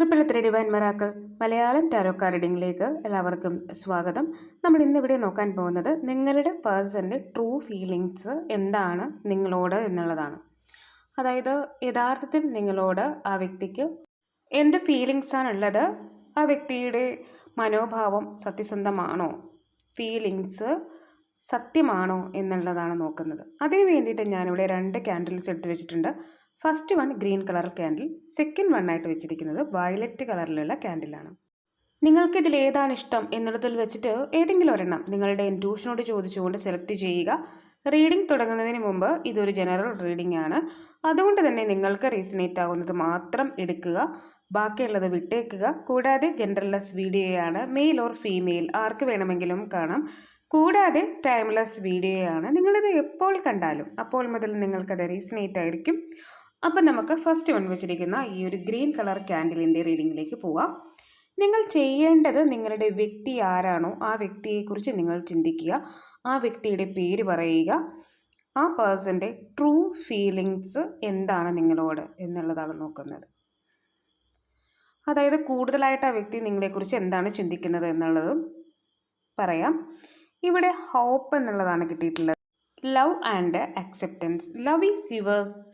Triple three divine miracles Malayalam tarot റീഡിങ്ങിലേക്ക് എല്ലാവർക്കും സ്വാഗതം. നമ്മൾ ഇന്നിവിടെ നോക്കാൻ പോകുന്നത് നിങ്ങളുടെ പേഴ്സന്റെ ട്രൂ ഫീലിങ്സ് എന്താണ് നിങ്ങളോട് എന്നുള്ളതാണ്. അതായത് യഥാർത്ഥത്തിൽ നിങ്ങളോട് ആ വ്യക്തിക്ക് എന്ത് ഫീലിങ്സ് ഉള്ളത്? ആ വ്യക്തിയുടെ മനോഭാവം സത്യസന്ധമാണോ? ഫീലിങ്സ് സത്യമാണോ എന്നുള്ളതാണ് നോക്കുന്നത്. അതിന് വേണ്ടിയിട്ട് ഞാനിവിടെ രണ്ട് ക്യാൻഡിൽസ് എടുത്തു വെച്ചിട്ടുണ്ട്. First one green colour candle second one ആയിട്ട് വെച്ചിരിക്കുന്നത് വയലറ്റ് കളറിലുള്ള ക്യാൻഡിലാണ് നിങ്ങൾക്ക് ഇതിൽ ഏതാണ് ഇഷ്ടം എന്നുള്ളതിൽ വെച്ചിട്ട് ഏതെങ്കിലും ഒരെണ്ണം നിങ്ങളുടെ ഇൻട്യൂഷനോട് ചോദിച്ചുകൊണ്ട് സെലക്ട് ചെയ്യുക. റീഡിംഗ് തുടങ്ങുന്നതിന് മുമ്പ് ഇതൊരു ജനറൽ റീഡിംഗ് ആണ്. അതുകൊണ്ട് തന്നെ നിങ്ങൾക്ക് റീസണേറ്റ് ആവുന്നത് മാത്രം എടുക്കുക. ബാക്കിയുള്ളത് വിട്ടേക്കുക. കൂടാതെ ജെൻഡർലെസ് വീഡിയോയാണ് മെയിൽ ഓർ ഫീമെയിൽ ആർക്ക് വേണമെങ്കിലും കാണാം. കൂടാതെ ടൈംലെസ് വീഡിയോയാണ്. നിങ്ങളിത് എപ്പോൾ കണ്ടാലും അപ്പോൾ മുതൽ നിങ്ങൾക്കത് റീസണേറ്റ് ആയിരിക്കും. അപ്പം നമുക്ക് ഫസ്റ്റ് വൺ വെച്ചിരിക്കുന്ന ഈ ഒരു ഗ്രീൻ കളർ ക്യാൻഡിലിന്റെ റീഡിങ്ങിലേക്ക് പോവാം. നിങ്ങൾ ചെയ്യേണ്ടത് നിങ്ങളുടെ വ്യക്തി ആരാണോ ആ വ്യക്തിയെക്കുറിച്ച് നിങ്ങൾ ചിന്തിക്കുക. ആ വ്യക്തിയുടെ പേര് പറയുക. ആ പേഴ്സന്റെ ട്രൂ ഫീലിങ്സ് എന്താണ് നിങ്ങളോട് എന്നുള്ളതാണ് നോക്കുന്നത്. അതായത് കൂടുതലായിട്ട് ആ വ്യക്തി നിങ്ങളെക്കുറിച്ച് എന്താണ് ചിന്തിക്കുന്നത് എന്നുള്ളതും പറയാം. ഇവിടെ ഹോപ്പ് എന്നുള്ളതാണ് കിട്ടിയിട്ടുള്ളത്. Love and acceptance love is yours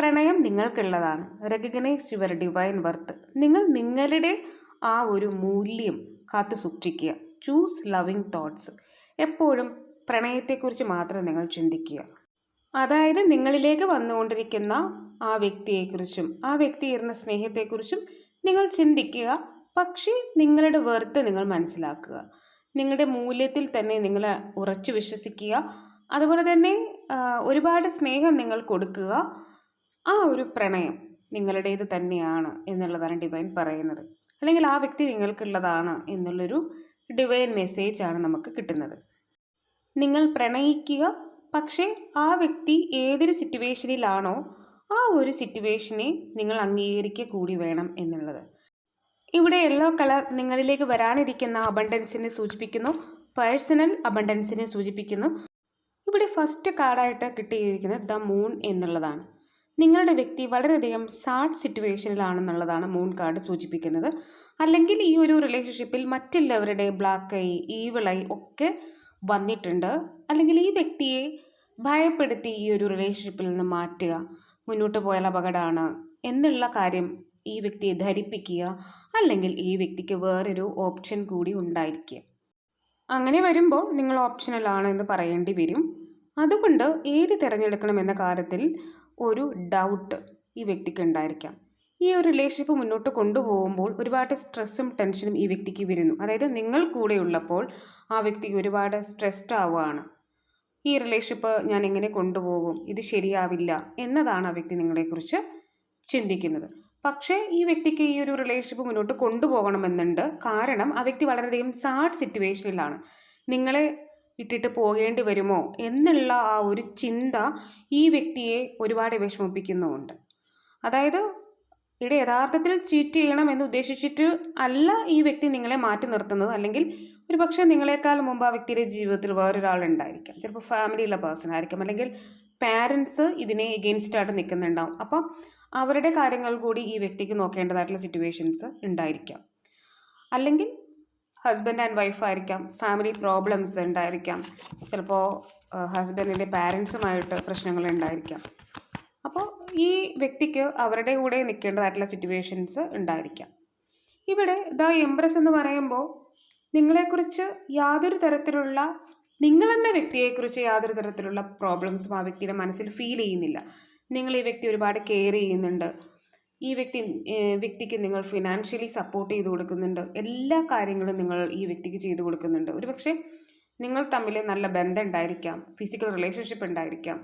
പ്രണയം നിങ്ങൾക്കുള്ളതാണ്. റെക്കഗ്നൈസ് യുവർ ഡിവൈൻ വർത്ത് നിങ്ങൾ നിങ്ങളുടെ ആ ഒരു മൂല്യം കാത്തു സൂക്ഷിക്കുക. ചൂസ് ലവിങ് തോട്ട്സ് എപ്പോഴും പ്രണയത്തെക്കുറിച്ച് മാത്രം നിങ്ങൾ ചിന്തിക്കുക. അതായത് നിങ്ങളിലേക്ക് വന്നുകൊണ്ടിരിക്കുന്ന ആ വ്യക്തിയെക്കുറിച്ചും ആ വ്യക്തി ഇരുന്ന സ്നേഹത്തെക്കുറിച്ചും നിങ്ങൾ ചിന്തിക്കുക. പക്ഷേ നിങ്ങളുടെ വെറുത്ത് നിങ്ങൾ മനസ്സിലാക്കുക. നിങ്ങളുടെ മൂല്യത്തിൽ തന്നെ നിങ്ങൾ ഉറച്ചു വിശ്വസിക്കുക. അതുപോലെ തന്നെ ഒരുപാട് സ്നേഹം നിങ്ങൾ കൊടുക്കുക. ആ ഒരു പ്രണയം നിങ്ങളുടേത് തന്നെയാണ് എന്നുള്ളതാണ് ഡിവൈൻ പറയുന്നത്. അല്ലെങ്കിൽ ആ വ്യക്തി നിങ്ങൾക്കുള്ളതാണ് എന്നുള്ളൊരു ഡിവൈൻ മെസ്സേജ് ആണ് നമുക്ക് കിട്ടുന്നത്. നിങ്ങൾ പ്രണയിക്കുക പക്ഷേ ആ വ്യക്തി ഏതൊരു സിറ്റുവേഷനിലാണോ ആ ഒരു സിറ്റുവേഷനെ നിങ്ങൾ അംഗീകരിക്കുക കൂടി വേണം എന്നുള്ളത്. ഇവിടെ യെല്ലോ കളർ നിങ്ങളിലേക്ക് വരാനിരിക്കുന്ന അബണ്ടൻസിനെ സൂചിപ്പിക്കുന്നു. പേഴ്സണൽ അബണ്ടൻസിനെ സൂചിപ്പിക്കുന്നു. ഇവിടെ ഫസ്റ്റ് കാർഡായിട്ട് കിട്ടിയിരിക്കുന്നത് ദ മൂൺ എന്നുള്ളതാണ്. നിങ്ങളുടെ വ്യക്തി വളരെയധികം സാഡ് സിറ്റുവേഷനിലാണെന്നുള്ളതാണ് മൂൺ കാർഡ് സൂചിപ്പിക്കുന്നത്. അല്ലെങ്കിൽ ഈ ഒരു റിലേഷൻഷിപ്പിൽ മറ്റുള്ളവരുടെ ബ്ലാക്ക് ഐ ഈവിൾ ഒക്കെ വന്നിട്ടുണ്ട്. അല്ലെങ്കിൽ ഈ വ്യക്തിയെ ഭയപ്പെടുത്തി ഈ ഒരു റിലേഷൻഷിപ്പിൽ നിന്ന് മാറ്റുക മുന്നോട്ട് പോയാൽ അപകടമാണ് എന്നുള്ള കാര്യം ഈ വ്യക്തിയെ ധരിപ്പിക്കുക അല്ലെങ്കിൽ ഈ വ്യക്തിക്ക് വേറൊരു ഓപ്ഷൻ കൂടി ഉണ്ടായിരിക്കുക. അങ്ങനെ വരുമ്പോൾ നിങ്ങൾ ഓപ്ഷനലാണ് എന്ന് പറയേണ്ടി വരും. അതുകൊണ്ട് ഏത് തിരഞ്ഞെടുക്കണം എന്ന കാര്യത്തിൽ ഒരു ഡൗട്ട് ഈ വ്യക്തിക്ക് ഉണ്ടായിരിക്കാം. ഈ ഒരു റിലേഷൻഷിപ്പ് മുന്നോട്ട് കൊണ്ടുപോകുമ്പോൾ ഒരുപാട് സ്ട്രെസ്സും ടെൻഷനും ഈ വ്യക്തിക്ക് വരുന്നു. അതായത് നിങ്ങൾ കൂടെ ഉള്ളപ്പോൾ ആ വ്യക്തിക്ക് ഒരുപാട് സ്ട്രെസ്ഡ് ആവുകയാണ്. ഈ റിലേഷൻഷിപ്പ് ഞാൻ എങ്ങനെ കൊണ്ടുപോകും? ഇത് ശരിയാവില്ല എന്നതാണ് ആ വ്യക്തി നിങ്ങളെക്കുറിച്ച് ചിന്തിക്കുന്നത്. പക്ഷേ ഈ വ്യക്തിക്ക് ഈ ഒരു റിലേഷൻഷിപ്പ് മുന്നോട്ട് കൊണ്ടുപോകണമെന്നുണ്ട്. കാരണം ആ വ്യക്തി വളരെയധികം സാഡ് സിറ്റുവേഷനിലാണ് നിങ്ങളെ ഇട്ടിട്ട് പോകേണ്ടി വരുമോ എന്നുള്ള ആ ഒരു ചിന്ത ഈ വ്യക്തിയെ ഒരുപാട് വിഷമിപ്പിക്കുന്നുമുണ്ട്. അതായത് ഇവിടെ യഥാർത്ഥത്തിൽ ചീറ്റ് ചെയ്യണം എന്ന് ഉദ്ദേശിച്ചിട്ട് അല്ല ഈ വ്യക്തി നിങ്ങളെ മാറ്റി നിർത്തുന്നത്. അല്ലെങ്കിൽ ഒരു പക്ഷേ നിങ്ങളെക്കാൾ മുമ്പ് ആ വ്യക്തിയുടെ ജീവിതത്തിൽ വേറൊരാൾ ഉണ്ടായിരിക്കാം ചിലപ്പോൾ ഫാമിലിയുള്ള പേഴ്സൺ ആയിരിക്കാം. അല്ലെങ്കിൽ പാരൻസ് ഇതിനെ എഗെയിൻസ്റ്റായിട്ട് നിൽക്കുന്നുണ്ടാവും. അപ്പം അവരുടെ കാര്യങ്ങൾ കൂടി ഈ വ്യക്തിക്ക് നോക്കേണ്ടതായിട്ടുള്ള സിറ്റുവേഷൻസ് ഉണ്ടായിരിക്കാം. അല്ലെങ്കിൽ ഹസ്ബൻഡ് ആൻഡ് വൈഫായിരിക്കാം ഫാമിലി പ്രോബ്ലംസ് ഉണ്ടായിരിക്കാം. ചിലപ്പോൾ ഹസ്ബൻഡിന്റെ പാരൻസുമായിട്ട് പ്രശ്നങ്ങൾ ഉണ്ടായിരിക്കാം. അപ്പോൾ ഈ വ്യക്തിക്ക് അവരുടെ കൂടെ നിൽക്കേണ്ടതായിട്ടുള്ള സിറ്റുവേഷൻസ് ഉണ്ടായിരിക്കാം. ഇവിടെ ദ എംപ്രസ് എന്ന് പറയുമ്പോൾ നിങ്ങളെക്കുറിച്ച് യാതൊരു തരത്തിലുള്ള നിങ്ങളെന്ന വ്യക്തിയെക്കുറിച്ച് യാതൊരു തരത്തിലുള്ള പ്രോബ്ലംസും ആ വ്യക്തിയുടെ മനസ്സിൽ ഫീൽ ചെയ്യുന്നില്ല. നിങ്ങൾ ഈ വ്യക്തി ഒരുപാട് കെയർ ചെയ്യുന്നുണ്ട്. ഈ വ്യക്തി വ്യക്തിക്ക് നിങ്ങൾ ഫിനാൻഷ്യലി സപ്പോർട്ട് ചെയ്ത് കൊടുക്കുന്നുണ്ട്. എല്ലാ കാര്യങ്ങളും നിങ്ങൾ ഈ വ്യക്തിക്ക് ചെയ്തു കൊടുക്കുന്നുണ്ട്. ഒരു പക്ഷേ നിങ്ങൾ തമ്മിൽ നല്ല ബന്ധം ഉണ്ടായിരിക്കാം ഫിസിക്കൽ റിലേഷൻഷിപ്പ് ഉണ്ടായിരിക്കാം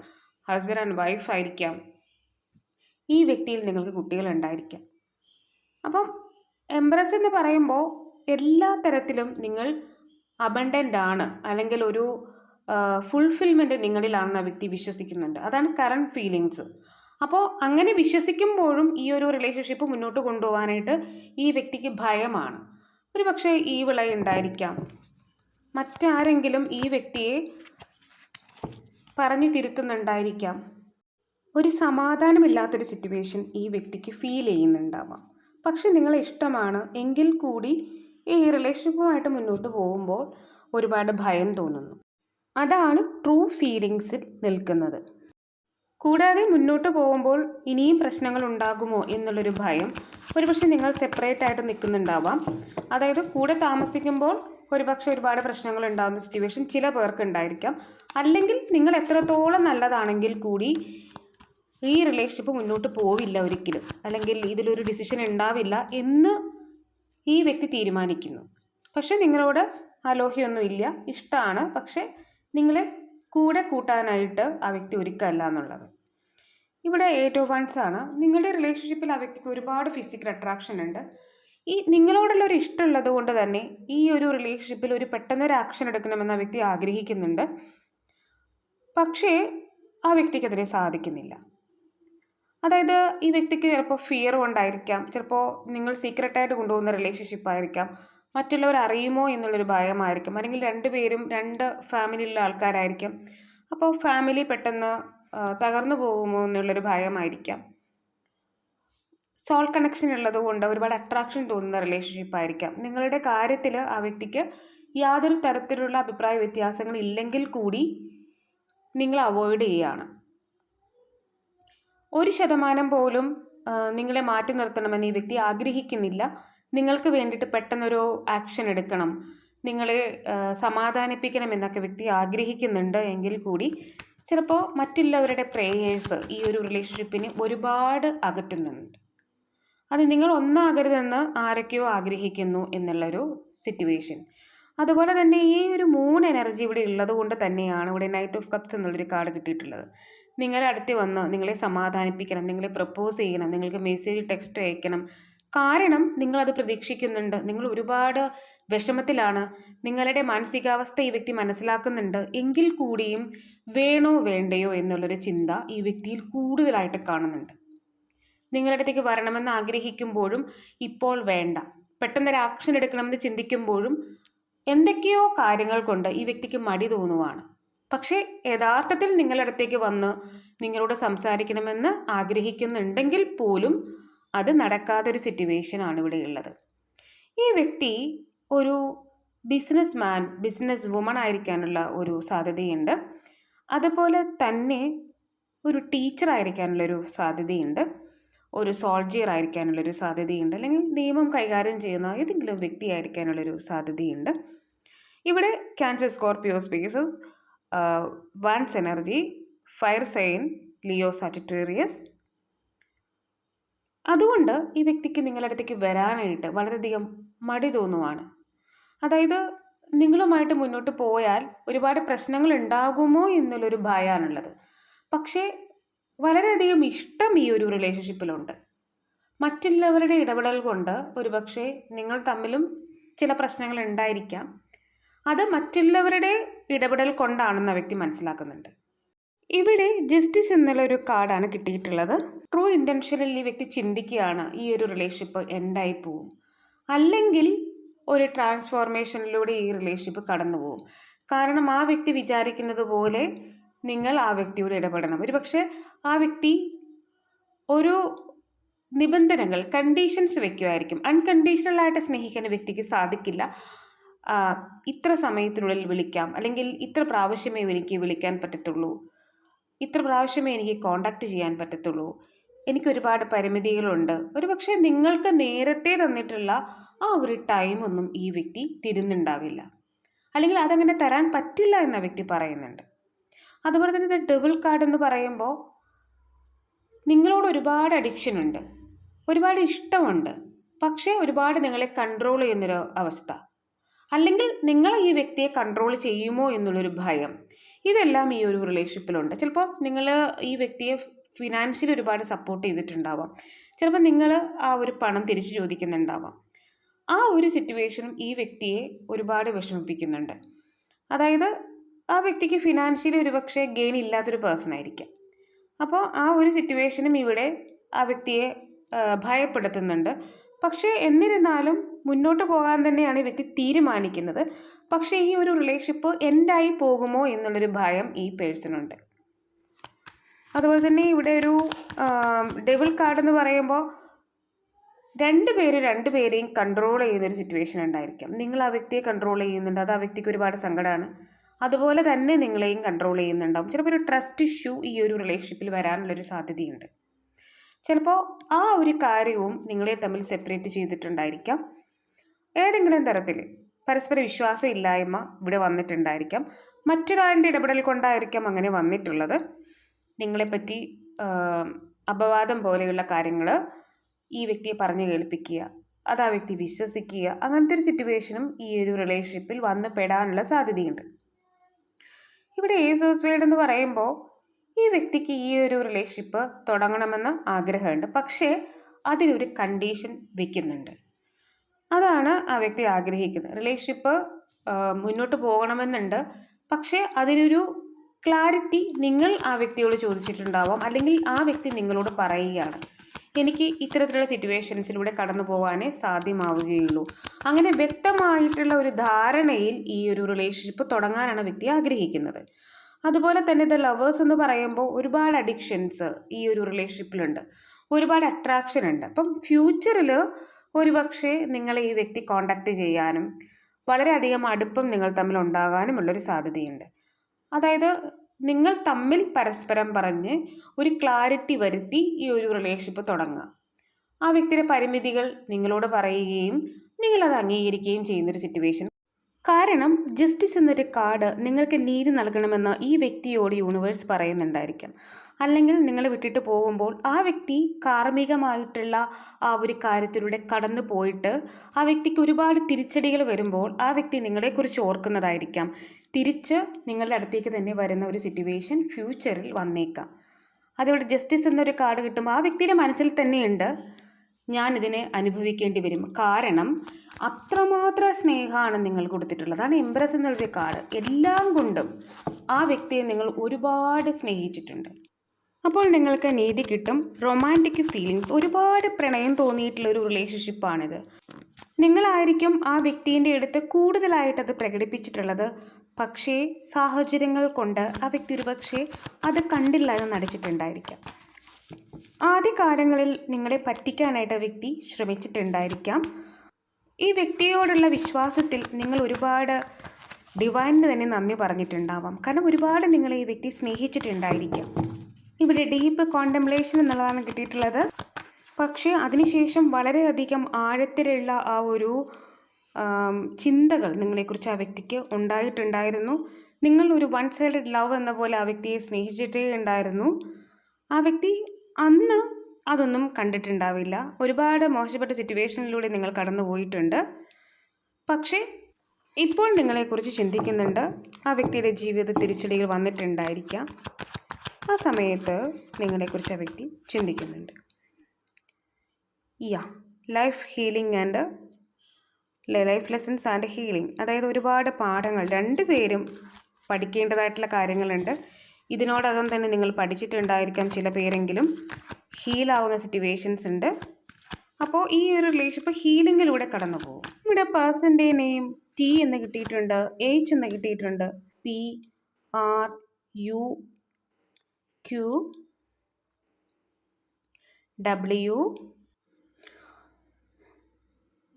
ഹസ്ബൻഡ് ആൻഡ് വൈഫ് ആയിരിക്കാം. ഈ വ്യക്തിയിൽ നിങ്ങൾക്ക് കുട്ടികൾ ഉണ്ടായിരിക്കാം. അപ്പം എംബ്രസ് എന്ന് പറയുമ്പോൾ എല്ലാ തരത്തിലും നിങ്ങൾ അബണ്ടന്റ് ആണ് അല്ലെങ്കിൽ ഒരു ഫുൾഫിൽമെന്റ് നിങ്ങളിലാണെന്ന് ആ വ്യക്തി വിശ്വസിക്കുന്നുണ്ട്. അതാണ് കറണ്ട് ഫീലിങ്സ് അപ്പോൾ അങ്ങനെ വിശ്വസിക്കുമ്പോഴും ഈ ഒരു റിലേഷൻഷിപ്പ് മുന്നോട്ട് കൊണ്ടുപോകാനായിട്ട് ഈ വ്യക്തിക്ക് ഭയമാണ്. ഒരു പക്ഷേ ഈ വിള ഉണ്ടായിരിക്കാം. മറ്റാരെങ്കിലും ഈ വ്യക്തിയെ പറഞ്ഞു തിരുത്തുന്നുണ്ടായിരിക്കാം. ഒരു സമാധാനമില്ലാത്തൊരു സിറ്റുവേഷൻ ഈ വ്യക്തിക്ക് ഫീൽ ചെയ്യുന്നുണ്ടാവാം. പക്ഷെ നിങ്ങളെ ഇഷ്ടമാണ് എങ്കിൽ കൂടി ഈ റിലേഷൻഷിപ്പുമായിട്ട് മുന്നോട്ട് പോകുമ്പോൾ ഒരുപാട് ഭയം തോന്നുന്നു. അതാണ് ട്രൂ ഫീലിങ്സിൽ നിൽക്കുന്നത്. കൂടാതെ മുന്നോട്ട് പോകുമ്പോൾ ഇനിയും പ്രശ്നങ്ങൾ ഉണ്ടാകുമോ എന്നുള്ളൊരു ഭയം ഒരുപക്ഷെ നിങ്ങൾ സെപ്പറേറ്റ് ആയിട്ട് നിൽക്കുന്നുണ്ടാവാം. അതായത് കൂടെ താമസിക്കുമ്പോൾ ഒരുപക്ഷെ ഒരുപാട് പ്രശ്നങ്ങൾ ഉണ്ടാകുന്ന സിറ്റുവേഷൻ ചില പേർക്ക് ഉണ്ടായിരിക്കാം. അല്ലെങ്കിൽ നിങ്ങൾ എത്രത്തോളം നല്ലതാണെങ്കിൽ കൂടി ഈ റിലേഷൻഷിപ്പ് മുന്നോട്ട് പോവില്ല ഒരിക്കലും. അല്ലെങ്കിൽ ഇതിലൊരു ഡിസിഷൻ ഉണ്ടാവില്ല എന്ന് ഈ വ്യക്തി തീരുമാനിക്കുന്നു. പക്ഷെ നിങ്ങളോട് അലോഹ്യമൊന്നുമില്ല ഇഷ്ടമാണ് പക്ഷെ നിങ്ങളെ കൂടെ കൂട്ടാനായിട്ട് ആ വ്യക്തി ഒരുക്കമല്ല എന്നുള്ളത്. ഇവിടെ എയ്റ്റ് ഓഫ് വൺസ് ആണ്. നിങ്ങളുടെ റിലേഷൻഷിപ്പിൽ ആ വ്യക്തിക്ക് ഒരുപാട് ഫിസിക്കൽ അട്രാക്ഷൻ ഉണ്ട്. ഈ നിങ്ങളോടുള്ള ഒരു ഇഷ്ടമുള്ളത് കൊണ്ട് തന്നെ ഈ ഒരു റിലേഷൻഷിപ്പിൽ ഒരു പെട്ടെന്നൊരു ആക്ഷൻ എടുക്കണമെന്ന് ആ വ്യക്തി ആഗ്രഹിക്കുന്നുണ്ട്. പക്ഷേ ആ വ്യക്തിക്ക് അതിനെ സാധിക്കുന്നില്ല. അതായത് ഈ വ്യക്തിക്ക് ചിലപ്പോൾ ഫിയർ കൊണ്ടായിരിക്കാം. ചിലപ്പോൾ നിങ്ങൾ സീക്രട്ടായിട്ട് കൊണ്ടുപോകുന്ന റിലേഷൻഷിപ്പ് ആയിരിക്കാം. മറ്റുള്ളവർ അറിയുമോ എന്നുള്ളൊരു ഭയമായിരിക്കും. അല്ലെങ്കിൽ രണ്ടുപേരും രണ്ട് ഫാമിലിയിലുള്ള ആൾക്കാരായിരിക്കും. അപ്പോൾ ഫാമിലി പെട്ടെന്ന് തകർന്നു പോകുമോ എന്നുള്ളൊരു ഭയമായിരിക്കാം. സോൾ കണക്ഷൻ ഉള്ളത് കൊണ്ട് ഒരുപാട് അട്രാക്ഷൻ തോന്നുന്ന റിലേഷൻഷിപ്പ് ആയിരിക്കാം. നിങ്ങളുടെ കാര്യത്തിൽ ആ വ്യക്തിക്ക് യാതൊരു തരത്തിലുള്ള അഭിപ്രായ വ്യത്യാസങ്ങൾ ഇല്ലെങ്കിൽ കൂടി നിങ്ങൾ അവോയ്ഡ് ചെയ്യുകയാണ് ഒരു ശതമാനം പോലും നിങ്ങളെ മാറ്റി നിർത്തണമെന്ന് ഈ വ്യക്തി ആഗ്രഹിക്കുന്നില്ല. നിങ്ങൾക്ക് വേണ്ടിയിട്ട് പെട്ടെന്നൊരു ആക്ഷൻ എടുക്കണം. നിങ്ങളെ സമാധാനിപ്പിക്കണം എന്നൊക്കെ വ്യക്തി ആഗ്രഹിക്കുന്നുണ്ട് എങ്കിൽ കൂടി ചിലപ്പോൾ മറ്റുള്ളവരുടെ പ്രേയേഴ്സ് ഈ ഒരു റിലേഷൻഷിപ്പിനെ ഒരുപാട് അകറ്റുന്നുണ്ട്. അത് നിങ്ങൾ ഒന്നാകരുതെന്ന് ആരൊക്കെയോ ആഗ്രഹിക്കുന്നു എന്നുള്ളൊരു സിറ്റുവേഷൻ അതുപോലെ തന്നെ ഈ ഒരു മൂൺ എനർജി ഇവിടെ ഉള്ളത് കൊണ്ട് തന്നെയാണ് ഇവിടെ നൈറ്റ് ഓഫ് കപ്സ് എന്നുള്ളൊരു കാർഡ് കിട്ടിയിട്ടുള്ളത്. നിങ്ങളെ അടുത്ത് വന്ന് നിങ്ങളെ സമാധാനിപ്പിക്കണം നിങ്ങളെ പ്രപ്പോസ് ചെയ്യണം നിങ്ങൾക്ക് മെസ്സേജ് ടെക്സ്റ്റ് അയക്കണം. കാരണം നിങ്ങളത് പ്രതീക്ഷിക്കുന്നുണ്ട്. നിങ്ങൾ ഒരുപാട് വിഷമത്തിലാണ്. നിങ്ങളുടെ മാനസികാവസ്ഥ ഈ വ്യക്തി മനസ്സിലാക്കുന്നുണ്ട്. എങ്കിൽ കൂടിയും വേണോ വേണ്ടയോ എന്നുള്ളൊരു ചിന്ത ഈ വ്യക്തിയിൽ കൂടുതലായിട്ട് കാണുന്നുണ്ട്. നിങ്ങളുടെ അടുത്തേക്ക് വരണമെന്ന് ആഗ്രഹിക്കുമ്പോഴും ഇപ്പോൾ വേണ്ട. പെട്ടെന്നൊരു ആക്ഷൻ എടുക്കണമെന്ന് ചിന്തിക്കുമ്പോഴും എന്തൊക്കെയോ കാര്യങ്ങൾ കൊണ്ട് ഈ വ്യക്തിക്ക് മടി തോന്നുവാണ്. പക്ഷേ യഥാർത്ഥത്തിൽ നിങ്ങളുടെ അടുത്തേക്ക് വന്ന് നിങ്ങളോട് സംസാരിക്കണമെന്ന് ആഗ്രഹിക്കുന്നുണ്ടെങ്കിൽ പോലും അത് നടക്കാത്തൊരു സിറ്റുവേഷനാണ് ഇവിടെ ഉള്ളത് ഈ വ്യക്തി ഒരു ബിസിനസ് മാൻ ബിസിനസ് വുമൺ ആയിരിക്കാനുള്ള ഒരു സാധ്യതയുണ്ട്. അതുപോലെ തന്നെ ഒരു ടീച്ചർ ആയിരിക്കാനുള്ളൊരു സാധ്യതയുണ്ട്. ഒരു സോൾജിയർ ആയിരിക്കാനുള്ളൊരു സാധ്യതയുണ്ട്. അല്ലെങ്കിൽ നിയമം കൈകാര്യം ചെയ്യുന്ന ഏതെങ്കിലും വ്യക്തി ആയിരിക്കാനുള്ളൊരു സാധ്യതയുണ്ട്. ഇവിടെ Cancer Scorpio Pisces ones energy fire sign Leo Sagittarius. അതുകൊണ്ട് ഈ വ്യക്തിക്ക് നിങ്ങളുടെ അടുത്തേക്ക് വരാനായിട്ട് വളരെയധികം മടി തോന്നുവാണ്. അതായത് നിങ്ങളുമായിട്ട് മുന്നോട്ട് പോയാൽ ഒരുപാട് പ്രശ്നങ്ങൾ ഉണ്ടാകുമോ എന്നുള്ളൊരു ഭയമാണുള്ളത് പക്ഷേ വളരെയധികം ഇഷ്ടം ഈ ഒരു റിലേഷൻഷിപ്പിലുണ്ട് മറ്റുള്ളവരുടെ ഇടപെടൽ കൊണ്ട് ഒരുപക്ഷെ നിങ്ങൾ തമ്മിലും ചില പ്രശ്നങ്ങൾ ഉണ്ടായിരിക്കാം അത് മറ്റുള്ളവരുടെ ഇടപെടൽ കൊണ്ടാണെന്ന് വ്യക്തി മനസ്സിലാക്കുന്നുണ്ട്. ഇവിടെ ജസ്റ്റിസ് എന്നുള്ളൊരു കാർഡാണ് കിട്ടിയിട്ടുള്ളത്. ട്രൂ ഇന്റൻഷനിൽ ഈ വ്യക്തി ചിന്തിക്കുകയാണ് ഈ ഒരു റിലേഷൻഷിപ്പ് എൻഡായി പോവും. അല്ലെങ്കിൽ ഒരു ട്രാൻസ്ഫോർമേഷനിലൂടെ ഈ റിലേഷൻഷിപ്പ് കടന്നു പോകും. കാരണം ആ വ്യക്തി വിചാരിക്കുന്നത് പോലെ നിങ്ങൾ ആ വ്യക്തിയോട് ഇടപെടണം. ഒരു പക്ഷേ ആ വ്യക്തി ഒരു നിബന്ധനകൾ കണ്ടീഷൻസ് വെക്കുമായിരിക്കും അൺകണ്ടീഷണലായിട്ട് സ്നേഹിക്കാൻ വ്യക്തിക്ക് സാധിക്കില്ല. ഇത്ര സമയത്തിനുള്ളിൽ വിളിക്കാം. അല്ലെങ്കിൽ ഇത്ര പ്രാവശ്യമേ എനിക്ക് വിളിക്കാൻ പറ്റത്തുള്ളൂ. ഇത്ര പ്രാവശ്യമേ എനിക്ക് കോണ്ടാക്ട് ചെയ്യാൻ പറ്റത്തുള്ളൂ. എനിക്ക് ഒരുപാട് പരിമിതികളുണ്ട്. ഒരു പക്ഷേ നിങ്ങൾക്ക് നേരത്തെ തന്നിട്ടുള്ള ആ ഒരു ടൈമൊന്നും ഈ വ്യക്തി തിരുന്നുണ്ടാവില്ല. അല്ലെങ്കിൽ അതങ്ങനെ തരാൻ പറ്റില്ല എന്ന വ്യക്തി പറയുന്നുണ്ട്. അതുപോലെ തന്നെ ഡബിൾ കാർഡ് എന്ന് പറയുമ്പോൾ നിങ്ങളോട് ഒരുപാട് അഡിക്ഷൻ ഉണ്ട്. ഒരുപാട് ഇഷ്ടമുണ്ട്. പക്ഷേ ഒരുപാട് നിങ്ങളെ കൺട്രോൾ ചെയ്യുന്നൊരു അവസ്ഥ. അല്ലെങ്കിൽ നിങ്ങൾ ഈ വ്യക്തിയെ കൺട്രോൾ ചെയ്യുമോ എന്നുള്ളൊരു ഭയം. ഇതെല്ലാം ഈ ഒരു റിലേഷൻഷിപ്പിലുണ്ട് ചിലപ്പോൾ നിങ്ങൾ ഈ വ്യക്തിയെ ഫിനാൻഷ്യലി ഒരുപാട് സപ്പോർട്ട് ചെയ്തിട്ടുണ്ടാവാം. ചിലപ്പോൾ നിങ്ങൾ ആ ഒരു പണം തിരിച്ചു ചോദിക്കുന്നുണ്ടാവാം. ആ ഒരു സിറ്റുവേഷനും ഈ വ്യക്തിയെ ഒരുപാട് വിഷമിപ്പിക്കുന്നുണ്ട്. അതായത് ആ വ്യക്തിക്ക് ഫിനാൻഷ്യലി ഒരുപക്ഷെ ഗെയിൻ ഇല്ലാത്തൊരു പേഴ്സൺ ആയിരിക്കാം. അപ്പോൾ ആ ഒരു സിറ്റുവേഷനും ഇവിടെ ആ വ്യക്തിയെ ഭയപ്പെടുത്തുന്നുണ്ട്. പക്ഷേ എന്നിരുന്നാലും മുന്നോട്ട് പോകാൻ തന്നെയാണ് ഈ വ്യക്തി തീരുമാനിക്കുന്നത്. പക്ഷേ ഈ ഒരു റിലേഷൻഷിപ്പ് എൻഡായി പോകുമോ എന്നുള്ളൊരു ഭയം ഈ പേഴ്സണുണ്ട് അതുപോലെ തന്നെ ഇവിടെ ഒരു ഡെവിൾ കാർഡ് എന്ന് പറയുമ്പോൾ രണ്ട് പേര് രണ്ട് പേരെയും കൺട്രോൾ ചെയ്യുന്നൊരു സിറ്റുവേഷൻ ഉണ്ടായിരിക്കാം. നിങ്ങൾ ആ വ്യക്തിയെ കൺട്രോൾ ചെയ്യുന്നുണ്ട്. അത് ആ വ്യക്തിക്ക് ഒരുപാട് സങ്കടമാണ് അതുപോലെ തന്നെ നിങ്ങളെയും കൺട്രോൾ ചെയ്യുന്നുണ്ടാവും. ചിലപ്പോൾ ഒരു ട്രസ്റ്റ് ഇഷ്യൂ ഈ ഒരു റിലേഷൻഷിപ്പിൽ വരാനുള്ളൊരു സാധ്യതയുണ്ട്. ചിലപ്പോൾ ആ ഒരു കാര്യവും നിങ്ങളെ തമ്മിൽ സെപ്പറേറ്റ് ചെയ്തിട്ടുണ്ടായിരിക്കാം. ഏതെങ്കിലും തരത്തിൽ പരസ്പര വിശ്വാസം ഇല്ലായ്മ ഇവിടെ വന്നിട്ടുണ്ടായിരിക്കാം. മറ്റൊരാളിന്റെ ഇടപെടൽ കൊണ്ടായിരിക്കാം അങ്ങനെ വന്നിട്ടുള്ളത്. നിങ്ങളെപ്പറ്റി അപവാദം പോലെയുള്ള കാര്യങ്ങൾ ഈ വ്യക്തിയെ പറഞ്ഞു കേൾപ്പിക്കുക അത് ആ വ്യക്തി വിശ്വസിക്കുക അങ്ങനത്തെ ഒരു സിറ്റുവേഷനും ഈ ഒരു റിലേഷൻഷിപ്പിൽ വന്ന് പെടാനുള്ള സാധ്യതയുണ്ട്. ഇവിടെ ഏസോസ് വേൾഡ് എന്ന് പറയുമ്പോൾ ഈ വ്യക്തിക്ക് ഈ ഒരു റിലേഷൻഷിപ്പ് തുടങ്ങണമെന്ന് ആഗ്രഹമുണ്ട്. പക്ഷേ അതിനൊരു കണ്ടീഷൻ വെക്കുന്നുണ്ട്. അതാണ് ആ വ്യക്തി ആഗ്രഹിക്കുന്നത്. റിലേഷൻഷിപ്പ് മുന്നോട്ട് പോകണമെന്നുണ്ട്. പക്ഷേ അതിനൊരു ക്ലാരിറ്റി നിങ്ങൾ ആ വ്യക്തിയോട് ചോദിച്ചിട്ടുണ്ടാവാം. അല്ലെങ്കിൽ ആ വ്യക്തി നിങ്ങളോട് പറയുകയാണ്. എനിക്ക് ഇത്തരത്തിലുള്ള സിറ്റുവേഷൻസിലൂടെ കടന്നു പോകാനേ സാധ്യമാവുകയുള്ളൂ. അങ്ങനെ വ്യക്തമായിട്ടുള്ള ഒരു ധാരണയിൽ ഈ ഒരു റിലേഷൻഷിപ്പ് തുടങ്ങാനാണ് വ്യക്തി ആഗ്രഹിക്കുന്നത്. അതുപോലെ തന്നെ ദ ലവേഴ്സ് എന്ന് പറയുമ്പോൾ ഒരുപാട് അഡിക്ഷൻസ് ഈ ഒരു റിലേഷൻഷിപ്പിലുണ്ട്. ഒരുപാട് അട്രാക്ഷൻ ഉണ്ട്. അപ്പം ഫ്യൂച്ചറിൽ ഒരുപക്ഷെ നിങ്ങളെ ഈ വ്യക്തി കോണ്ടാക്ട് ചെയ്യാനും വളരെയധികം അടുപ്പം നിങ്ങൾ തമ്മിൽ ഉണ്ടാകാനുമുള്ളൊരു സാധ്യതയുണ്ട്. അതായത് നിങ്ങൾ തമ്മിൽ പരസ്പരം പറഞ്ഞ് ഒരു ക്ലാരിറ്റി വരുത്തി ഈ ഒരു റിലേഷൻഷിപ്പ് തുടങ്ങുക. ആ വ്യക്തിയുടെ പരിമിതികൾ നിങ്ങളോട് പറയുകയും നിങ്ങളത് അംഗീകരിക്കുകയും ചെയ്യുന്നൊരു സിറ്റുവേഷൻ കാരണം ജസ്റ്റിസ് എന്നൊരു കാർഡ് നിങ്ങൾക്ക് നീതി നൽകണമെന്ന് ഈ വ്യക്തിയോട് യൂണിവേഴ്സ് പറയുന്നുണ്ടായിരിക്കാം. അല്ലെങ്കിൽ നിങ്ങൾ വിട്ടിട്ട് പോകുമ്പോൾ ആ വ്യക്തി കാർമികമായിട്ടുള്ള ആ ഒരു കാര്യത്തിലൂടെ കടന്നു പോയിട്ട് ആ വ്യക്തിക്ക് ഒരുപാട് തിരിച്ചടികൾ വരുമ്പോൾ ആ വ്യക്തി നിങ്ങളെക്കുറിച്ച് ഓർക്കുന്നതായിരിക്കാം. തിരിച്ച് നിങ്ങളുടെ അടുത്തേക്ക് തന്നെ വരുന്ന ഒരു സിറ്റുവേഷൻ ഫ്യൂച്ചറിൽ വന്നേക്കാം. അതുകൊണ്ട് ജസ്റ്റിസ് എന്നൊരു കാർഡ് കിട്ടുമ്പോൾ ആ വ്യക്തിയുടെ മനസ്സിൽ തന്നെയുണ്ട് ഞാൻ ഇതിനെ അനുഭവിക്കേണ്ടി വരും. കാരണം അത്രമാത്രം സ്നേഹമാണ് നിങ്ങൾ കൊടുത്തിട്ടുള്ളത്. അതാണ് എംപ്രസ് എന്നുള്ളൊരു കാർഡ് എല്ലാം കൊണ്ടും ആ വ്യക്തിയെ നിങ്ങൾ ഒരുപാട് സ്നേഹിച്ചിട്ടുണ്ട്. അപ്പോൾ നിങ്ങൾക്ക് നീതി കിട്ടും റൊമാന്റിക് ഫീലിങ്സ് ഒരുപാട് പ്രണയം തോന്നിയിട്ടുള്ള ഒരു റിലേഷൻഷിപ്പാണിത് നിങ്ങളായിരിക്കും ആ വ്യക്തിന്റെ അടുത്ത് കൂടുതലായിട്ടത് പ്രകടിപ്പിച്ചിട്ടുള്ളത്. പക്ഷേ സാഹചര്യങ്ങൾ കൊണ്ട് ആ വ്യക്തി ഒരു പക്ഷേ അത് കണ്ടില്ല എന്ന് നടിച്ചിട്ടുണ്ടായിരിക്കാം. ആദ്യകാലങ്ങളിൽ നിങ്ങളെ പറ്റിക്കാനായിട്ട് വ്യക്തി ശ്രമിച്ചിട്ടുണ്ടായിരിക്കാം. ഈ വ്യക്തിയോടുള്ള വിശ്വാസത്തിൽ നിങ്ങൾ ഒരുപാട് ഡിവൈനിന് തന്നെ നന്ദി പറഞ്ഞിട്ടുണ്ടാവാം. കാരണം ഒരുപാട് നിങ്ങളെ ഈ വ്യക്തി സ്നേഹിച്ചിട്ടുണ്ടായിരിക്കാം. ഇവിടെ ഡീപ്പ് കോണ്ടംപ്ലേഷൻ എന്നുള്ളതാണ് കിട്ടിയിട്ടുള്ളത്. പക്ഷേ അതിനുശേഷം വളരെയധികം ആഴത്തിലുള്ള ആ ഒരു ചിന്തകൾ നിങ്ങളെക്കുറിച്ച് ആ വ്യക്തിക്ക് ഉണ്ടായിട്ടുണ്ടായിരുന്നു. നിങ്ങൾ ഒരു വൺ സൈഡഡ് ലവ് എന്ന പോലെ ആ വ്യക്തിയെ സ്നേഹിച്ചിട്ടേ ഉണ്ടായിരുന്നു. ആ വ്യക്തി അന്ന് അതൊന്നും കണ്ടിട്ടുണ്ടാവില്ല. ഒരുപാട് മോശപ്പെട്ട സിറ്റുവേഷനിലൂടെ നിങ്ങൾ കടന്നു പോയിട്ടുണ്ട്. പക്ഷേ ഇപ്പോൾ നിങ്ങളെക്കുറിച്ച് ചിന്തിക്കുന്നുണ്ട്. ആ വ്യക്തിയുടെ ജീവിത തിരിച്ചടികൾ വന്നിട്ടുണ്ടായിരിക്കാം. ആ സമയത്ത് നിങ്ങളെക്കുറിച്ച് ആ വ്യക്തി ചിന്തിക്കുന്നുണ്ട്. Yeah life healing and life lessons and healing അതായത് ഒരുപാട് പാഠങ്ങൾ. രണ്ട് പേരും പഠിക്കേണ്ടതായിട്ടുള്ള കാര്യങ്ങളുണ്ട്. ഇതിനോടകം തന്നെ നിങ്ങൾ പഠിച്ചിട്ടുണ്ടായിരിക്കാം ചില പേരെങ്കിലും. ഹീലാവുന്ന സിറ്റുവേഷൻസ് ഉണ്ട്. അപ്പോൾ ഈ ഒരു റിലേഷൻഷിപ്പ് ഹീലിങ്ങിലൂടെ കടന്നു പോകും ഇവിടെ പേഴ്സന്റെ നെയിം ടി എന്ന് കിട്ടിയിട്ടുണ്ട്. എച്ച് എന്ന് കിട്ടിയിട്ടുണ്ട്. P R U Q W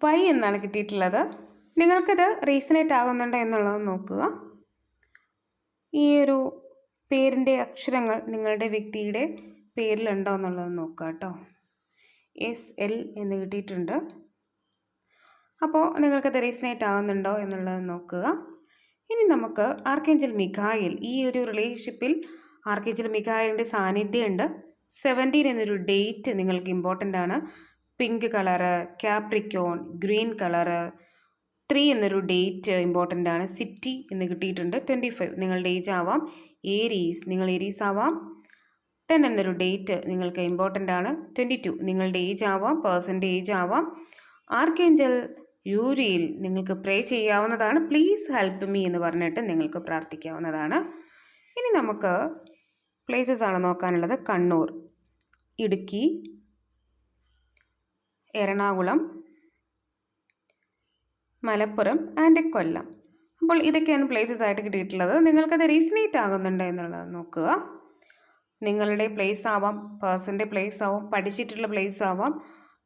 Y എന്നാണ് കിട്ടിയിട്ടുള്ളത്. നിങ്ങൾക്കത് റീസണേറ്റ് ആകുന്നുണ്ടോ എന്നുള്ളത് നോക്കുക. ഈ ഒരു പേരിന്റെ അക്ഷരങ്ങൾ നിങ്ങളുടെ വ്യക്തിയുടെ പേരിലുണ്ടോ എന്നുള്ളത് നോക്കുക കേട്ടോ. എസ് എൽ എന്ന് കിട്ടിയിട്ടുണ്ട്. അപ്പോൾ നിങ്ങൾക്കത് റീസണേറ്റ് ആകുന്നുണ്ടോ എന്നുള്ളത് നോക്കുക. ഇനി നമുക്ക് ആർക്കേഞ്ചൽ മിഖായിൽ ഈ ഒരു റിലേഷൻഷിപ്പിൽ ആർക്കേഞ്ചൽ മിഖായിലിന്റെ സാന്നിധ്യമുണ്ട്. സെവന്റീൻ എന്നൊരു ഡേറ്റ് നിങ്ങൾക്ക് ഇമ്പോർട്ടന്റ് ആണ്. Pink colour Capricorn green colour. Three എന്നൊരു ഡേറ്റ് ഇമ്പോർട്ടന്റ് ആണ്. സിറ്റി എന്ന് കിട്ടിയിട്ടുണ്ട്. ട്വന്റി ഫൈവ് നിങ്ങളുടെ ഏജ് ആവാം. ഏരീസ് നിങ്ങൾ ഏരീസ് ആവാം. ടെൻ എന്നൊരു ഡേറ്റ് നിങ്ങൾക്ക് ഇമ്പോർട്ടന്റ് ആണ്. ട്വന്റി ടു നിങ്ങളുടെ ഏജ് ആവാം. പേഴ്സന്റെ ഏജ് ആവാം. ആർക്കേഞ്ചൽ യൂരിയിൽ നിങ്ങൾക്ക് പ്രേ ചെയ്യാവുന്നതാണ്. പ്ലീസ് ഹെൽപ്പ് മീ എന്ന് പറഞ്ഞിട്ട് നിങ്ങൾക്ക് പ്രാർത്ഥിക്കാവുന്നതാണ്. ഇനി നമുക്ക് പ്ലേസസ് ആണ് നോക്കാനുള്ളത്. കണ്ണൂർ ഇടുക്കി എറണാകുളം മലപ്പുറം ആൻഡ് കൊല്ലം. അപ്പോൾ ഇതൊക്കെയാണ് പ്ലേസസ് ആയിട്ട് കിട്ടിയിട്ടുള്ളത്. നിങ്ങൾക്കത് റീസണേറ്റ് ആകുന്നുണ്ടോ എന്നുള്ളത് നോക്കുക. നിങ്ങളുടെ പ്ലേസ് ആവാം പേഴ്സന്റെ പ്ലേസ് ആവാം പഠിച്ചിട്ടുള്ള പ്ലേസ് ആവാം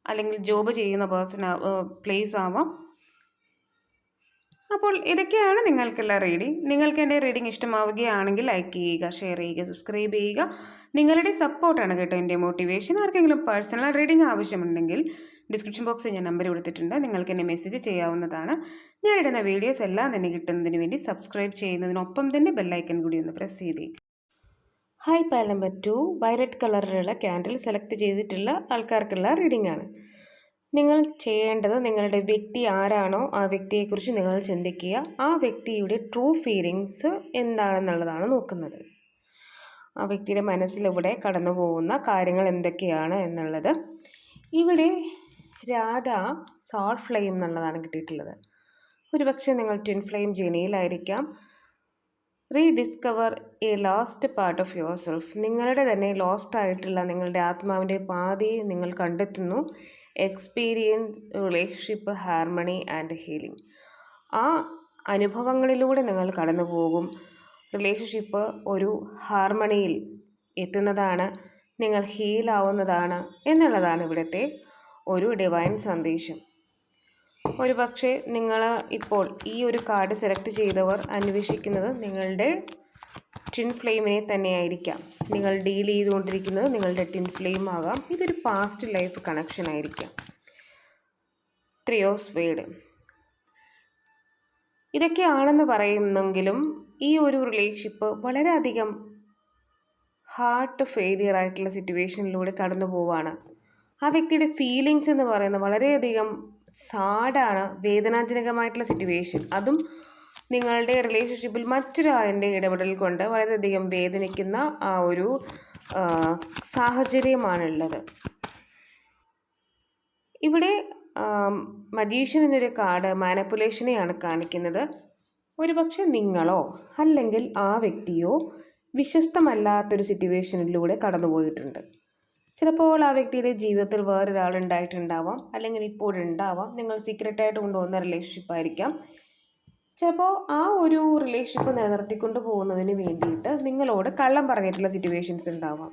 അല്ലെങ്കിൽ ജോബ് ചെയ്യുന്ന പേഴ്സൺ പ്ലേസ് ആവാം. അപ്പോൾ ഇതൊക്കെയാണ് നിങ്ങൾക്കുള്ള റീഡിംഗ് നിങ്ങൾക്ക് എന്റെ റീഡിംഗ് ഇഷ്ടമാവുകയാണെങ്കിൽ ലൈക്ക് ചെയ്യുക ഷെയർ ചെയ്യുക സബ്സ്ക്രൈബ് ചെയ്യുക. നിങ്ങളുടെ സപ്പോർട്ടാണ് കേട്ടോ എന്റെ മോട്ടിവേഷൻ ആർക്കെങ്കിലും പേഴ്സണൽ റീഡിംഗ് ആവശ്യമുണ്ടെങ്കിൽ ഡിസ്ക്രിപ്ഷൻ ബോക്സിൽ ഞാൻ നമ്പർ കൊടുത്തിട്ടുണ്ട്. നിങ്ങൾക്ക് എന്നെ മെസ്സേജ് ചെയ്യാവുന്നതാണ്. ഞാൻ ഇടുന്ന വീഡിയോസ് എല്ലാം തന്നെ കിട്ടുന്നതിന് വേണ്ടി സബ്സ്ക്രൈബ് ചെയ്യുന്നതിനൊപ്പം തന്നെ ബെല്ലൈക്കൺ കൂടി ഒന്ന് പ്രസ് ചെയ്തേക്കും. ഹൈ പാൽ നമ്പർ ടു വയലറ്റ് കളറിലുള്ള ക്യാൻഡിൽ സെലക്ട് ചെയ്തിട്ടുള്ള ആൾക്കാർക്കുള്ള റീഡിംഗ് ആണ്. നിങ്ങൾ ചെയ്യേണ്ടത് നിങ്ങളുടെ വ്യക്തി ആരാണോ ആ വ്യക്തിയെക്കുറിച്ച് നിങ്ങൾ ചിന്തിക്കുക. ആ വ്യക്തിയുടെ ട്രൂ ഫീലിങ്സ് എന്താണെന്നുള്ളതാണ് നോക്കുന്നത്. ആ വ്യക്തിയുടെ മനസ്സിലൂടെ കടന്നു പോകുന്ന കാര്യങ്ങൾ എന്തൊക്കെയാണ് എന്നുള്ളത്. ഇവിടെ രാധ സോൾ ഫ്ലെയിം എന്നുള്ളതാണ് കിട്ടിയിട്ടുള്ളത്. ഒരുപക്ഷെ നിങ്ങൾ twin flame ജേണിയിലായിരിക്കാം rediscover a lost part of your self. നിങ്ങളുടെ തന്നെ ലോസ്റ്റ് ആയിട്ടുള്ള നിങ്ങളുടെ ആത്മാവിന്റെ പാതി നിങ്ങൾ കണ്ടെത്തുന്നു. Experience relationship harmony and healing. ആ അനുഭവങ്ങളിലൂടെ നിങ്ങൾ കടന്നു പോകും റിലേഷൻഷിപ്പ് ഒരു ഹാർമണിയിൽ എത്തുന്നതാണ്. നിങ്ങൾ ഹീലാവുന്നതാണ് എന്നുള്ളതാണ് ഇവിടുത്തെ ഒരു ഡിവൈൻ സന്ദേശം. ഒരു പക്ഷേ നിങ്ങൾ ഇപ്പോൾ ഈ ഒരു കാർഡ് സെലക്ട് ചെയ്തവർ അന്വേഷിക്കുന്നത് നിങ്ങളുടെ ടിൻ ഫ്ലെയിമിനെ തന്നെയായിരിക്കാം. നിങ്ങൾ ഡീൽ ചെയ്തുകൊണ്ടിരിക്കുന്നത് നിങ്ങളുടെ ടിൻ ഫ്ലെയിം ആകാം. ഇതൊരു പാസ്റ്റ് ലൈഫ് കണക്ഷൻ ആയിരിക്കാം. ത്രിയോസ് വേഡ് ഇതൊക്കെയാണെന്ന് പറയുന്നെങ്കിലും ഈ ഒരു റിലേഷൻഷിപ്പ് വളരെയധികം ഹാർട്ട് ഫെയിലിയർ ആയിട്ടുള്ള സിറ്റുവേഷനിലൂടെ കടന്നു പോവാണ് ആ വ്യക്തിയുടെ ഫീലിങ്സ് എന്ന് പറയുന്നത് വളരെയധികം സാഡാണ് വേദനാജനകമായിട്ടുള്ള സിറ്റുവേഷൻ അതും നിങ്ങളുടെ റിലേഷൻഷിപ്പിൽ മറ്റൊരാളിന്റെ ഇടപെടൽ കൊണ്ട് വളരെയധികം വേദനിക്കുന്ന ആ ഒരു സാഹചര്യമാണുള്ളത്. ഇവിടെ മജീഷ്യൻ എന്നൊരു കാർഡ് മാനപ്പുലേഷനെയാണ് കാണിക്കുന്നത്. ഒരുപക്ഷെ നിങ്ങളോ അല്ലെങ്കിൽ ആ വ്യക്തിയോ വിശ്വസ്തമല്ലാത്തൊരു സിറ്റുവേഷനിലൂടെ കടന്നുപോയിട്ടുണ്ട്. ചിലപ്പോൾ ആ വ്യക്തിയുടെ ജീവിതത്തിൽ വേറൊരാൾ ഉണ്ടായിട്ടുണ്ടാവാം അല്ലെങ്കിൽ ഇപ്പോഴുണ്ടാവാം. നിങ്ങൾ സീക്രട്ടായിട്ട് കൊണ്ടുപോകുന്ന റിലേഷൻഷിപ്പ് ആയിരിക്കാം. ചിലപ്പോൾ ആ ഒരു റിലേഷൻഷിപ്പ് നിലനിർത്തിക്കൊണ്ട് പോകുന്നതിന് വേണ്ടിയിട്ട് നിങ്ങളോട് കള്ളം പറഞ്ഞിട്ടുള്ള സിറ്റുവേഷൻസ് ഉണ്ടാവാം.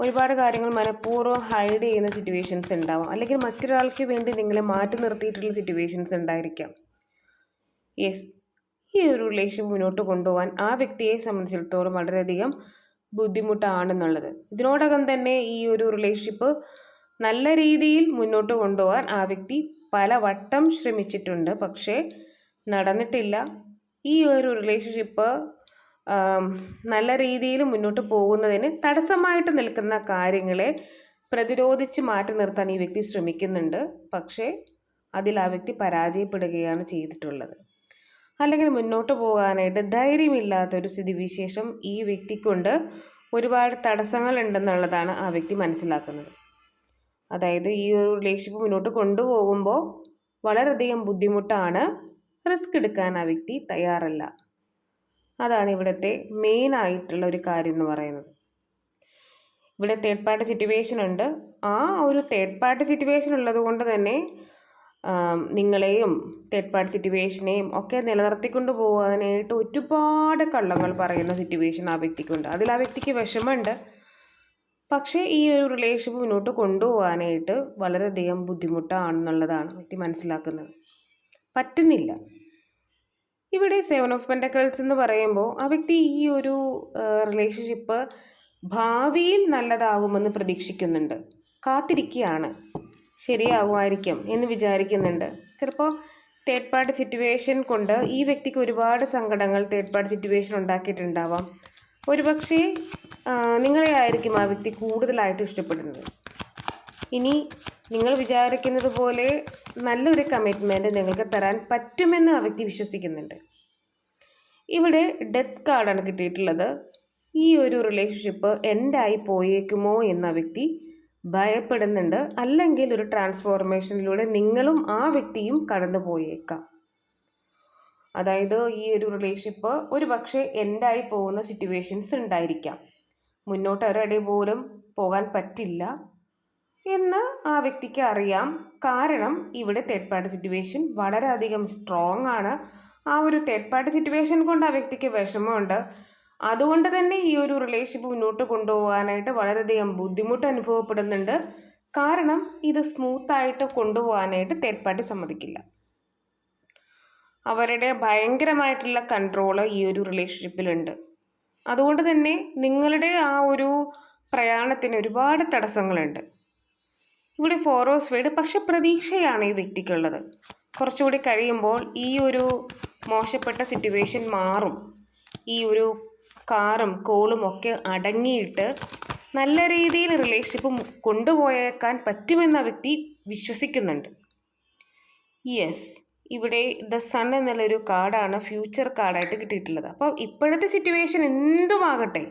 ഒരുപാട് കാര്യങ്ങൾ മനഃപൂർവം ഹൈഡ് ചെയ്യുന്ന സിറ്റുവേഷൻസ് ഉണ്ടാവാം. അല്ലെങ്കിൽ മറ്റൊരാൾക്ക് വേണ്ടി നിങ്ങളെ മാറ്റി നിർത്തിയിട്ടുള്ള സിറ്റുവേഷൻസ് ഉണ്ടായിരിക്കാം. യെസ് ഈ ഒരു റിലേഷൻഷിപ്പ് മുന്നോട്ട് കൊണ്ടുപോകാൻ ആ വ്യക്തിയെ സംബന്ധിച്ചിടത്തോളം വളരെയധികം ബുദ്ധിമുട്ടാണെന്നുള്ളത്. ഇതിനോടകം തന്നെ ഈ ഒരു റിലേഷൻഷിപ്പ് നല്ല രീതിയിൽ മുന്നോട്ട് കൊണ്ടുപോകാൻ ആ വ്യക്തി പല വട്ടം ശ്രമിച്ചിട്ടുണ്ട്. പക്ഷേ നടന്നിട്ടില്ല. ഈ ഒരു റിലേഷൻഷിപ്പ് നല്ല രീതിയിൽ മുന്നോട്ട് പോകുന്നതിന് തടസ്സമായിട്ട് നിൽക്കുന്ന കാര്യങ്ങളെ പ്രതിരോധിച്ച് മാറ്റി നിർത്താൻ ഈ വ്യക്തി ശ്രമിക്കുന്നുണ്ട്. പക്ഷേ അതിൽ ആ വ്യക്തി പരാജയപ്പെടുകയാണ് ചെയ്തിട്ടുള്ളത്. അല്ലെങ്കിൽ മുന്നോട്ട് പോകാനായിട്ട് ധൈര്യമില്ലാത്തൊരു സ്ഥിതിവിശേഷം ഈ വ്യക്തിക്കുണ്ട് ഒരുപാട് തടസ്സങ്ങൾ ഉണ്ടെന്നുള്ളതാണ് ആ വ്യക്തി മനസ്സിലാക്കുന്നത്. അതായത് ഈ ഒരു റിലേഷൻഷിപ്പ് മുന്നോട്ട് കൊണ്ടുപോകുമ്പോൾ വളരെയധികം ബുദ്ധിമുട്ടാണ് റിസ്ക് എടുക്കാൻ ആ വ്യക്തി തയ്യാറല്ല. അതാണ് ഇവിടുത്തെ മെയിൻ ആയിട്ടുള്ള ഒരു കാര്യം എന്ന് പറയുന്നത്. ഇവിടെ തേർഡ് പാർട്ടി സിറ്റുവേഷൻ ഉണ്ട്. ആ ഒരു തേർഡ് പാർട്ടി സിറ്റുവേഷൻ ഉള്ളത് കൊണ്ട് തന്നെ നിങ്ങളെയും തേർഡ് പാർട്ടി സിറ്റുവേഷനെയും ഒക്കെ നിലനിർത്തിക്കൊണ്ട് പോകാനായിട്ട് ഒരുപാട് കള്ളങ്ങൾ പറയുന്ന സിറ്റുവേഷൻ ആ വ്യക്തിക്കുണ്ട്. അതിൽ ആ വ്യക്തിക്ക് വിഷമമുണ്ട്. പക്ഷേ ഈ ഒരു റിലേഷൻഷിപ്പ് മുന്നോട്ട് കൊണ്ടുപോകാനായിട്ട് വളരെയധികം ബുദ്ധിമുട്ടാണെന്നുള്ളതാണ് വ്യക്തി മനസ്സിലാക്കുന്നത്. പറ്റുന്നില്ല. ഇവിടെ സെവൻ ഓഫ് പെൻഡക്കൽസ് എന്ന് പറയുമ്പോൾ ആ വ്യക്തി ഈ ഒരു റിലേഷൻഷിപ്പ് ഭാവിയിൽ നല്ലതാകുമെന്ന് പ്രതീക്ഷിക്കുന്നുണ്ട്. കാത്തിരിക്കുകയാണ്. ശരിയാകുമായിരിക്കും എന്ന് വിചാരിക്കുന്നുണ്ട്. ചിലപ്പോൾ തേർഡ് പാർട്ടി സിറ്റുവേഷൻ കൊണ്ട് ഈ വ്യക്തിക്ക് ഒരുപാട് സങ്കടങ്ങൾ തേർഡ് പാർട്ടി സിറ്റുവേഷൻ ഉണ്ടാക്കിയിട്ടുണ്ടാവാം. ഒരുപക്ഷേ നിങ്ങളെ ആയിരിക്കും ആ വ്യക്തി കൂടുതലായിട്ട് ഇഷ്ടപ്പെടുന്നത്. ഇനി നിങ്ങൾ വിചാരിക്കുന്നത് പോലെ നല്ലൊരു കമ്മിറ്റ്മെന്റ് നിങ്ങൾക്ക് തരാൻ പറ്റുമെന്ന് ആ വ്യക്തി വിശ്വസിക്കുന്നുണ്ട്. ഇവിടെ ഡെത്ത് കാർഡാണ് കിട്ടിയിട്ടുള്ളത്. ഈ ഒരു റിലേഷൻഷിപ്പ് എൻഡായി പോയേക്കുമോ എന്ന വ്യക്തി ഭയപ്പെടുന്നുണ്ട്. അല്ലെങ്കിൽ ഒരു ട്രാൻസ്ഫോർമേഷനിലൂടെ നിങ്ങളും ആ വ്യക്തിയും കടന്നു പോയേക്കാം അതായത് ഈ ഒരു റിലേഷൻഷിപ്പ് ഒരു പക്ഷേ എൻഡായി പോകുന്ന സിറ്റുവേഷൻസ് ഉണ്ടായിരിക്കാം. മുന്നോട്ട് ഒരടി പോലും പോകാൻ പറ്റില്ല എന്ന് ആ വ്യക്തിക്ക് അറിയാം. കാരണം ഇവിടെ തേർഡ് പാർട്ടി സിറ്റുവേഷൻ വളരെയധികം സ്ട്രോങ് ആണ്. ആ ഒരു തേർഡ് പാർട്ടി സിറ്റുവേഷൻ കൊണ്ട് ആ വ്യക്തിക്ക് വിഷമമുണ്ട്. അതുകൊണ്ട് തന്നെ ഈ ഒരു റിലേഷൻഷിപ്പ് മുന്നോട്ട് കൊണ്ടുപോകാനായിട്ട് വളരെയധികം ബുദ്ധിമുട്ട് അനുഭവപ്പെടുന്നുണ്ട്. കാരണം ഇത് സ്മൂത്തായിട്ട് കൊണ്ടുപോകാനായിട്ട് തേർഡ് പാർട്ടി സമ്മതിക്കില്ല. അവരുടെ ഭയങ്കരമായിട്ടുള്ള കൺട്രോൾ ഈ ഒരു റിലേഷൻഷിപ്പിലുണ്ട് അതുകൊണ്ട് തന്നെ നിങ്ങളുടെ ആ ഒരു പ്രയാണത്തിന് ഒരുപാട് തടസ്സങ്ങളുണ്ട്. ഇവിടെ ഫോറോസ് വേഡ് പക്ഷെ പ്രതീക്ഷയാണ് ഈ വ്യക്തിക്കുള്ളത്. കുറച്ചുകൂടി കഴിയുമ്പോൾ ഈ ഒരു മോശപ്പെട്ട സിറ്റുവേഷൻ മാറും. ഈ ഒരു കാറും കോളും ഒക്കെ അടങ്ങിയിട്ട് നല്ല രീതിയിൽ റിലേഷൻഷിപ്പ് കൊണ്ടുപോയേക്കാൻ പറ്റുമെന്ന വ്യക്തി വിശ്വസിക്കുന്നുണ്ട്. യെസ് ഇവിടെ ദ സൺ എന്നുള്ളൊരു കാർഡാണ് ഫ്യൂച്ചർ കാർഡായിട്ട് കിട്ടിയിട്ടുള്ളത്. അപ്പോൾ ഇപ്പോഴത്തെ സിറ്റുവേഷൻ എന്തുമാകട്ടെ?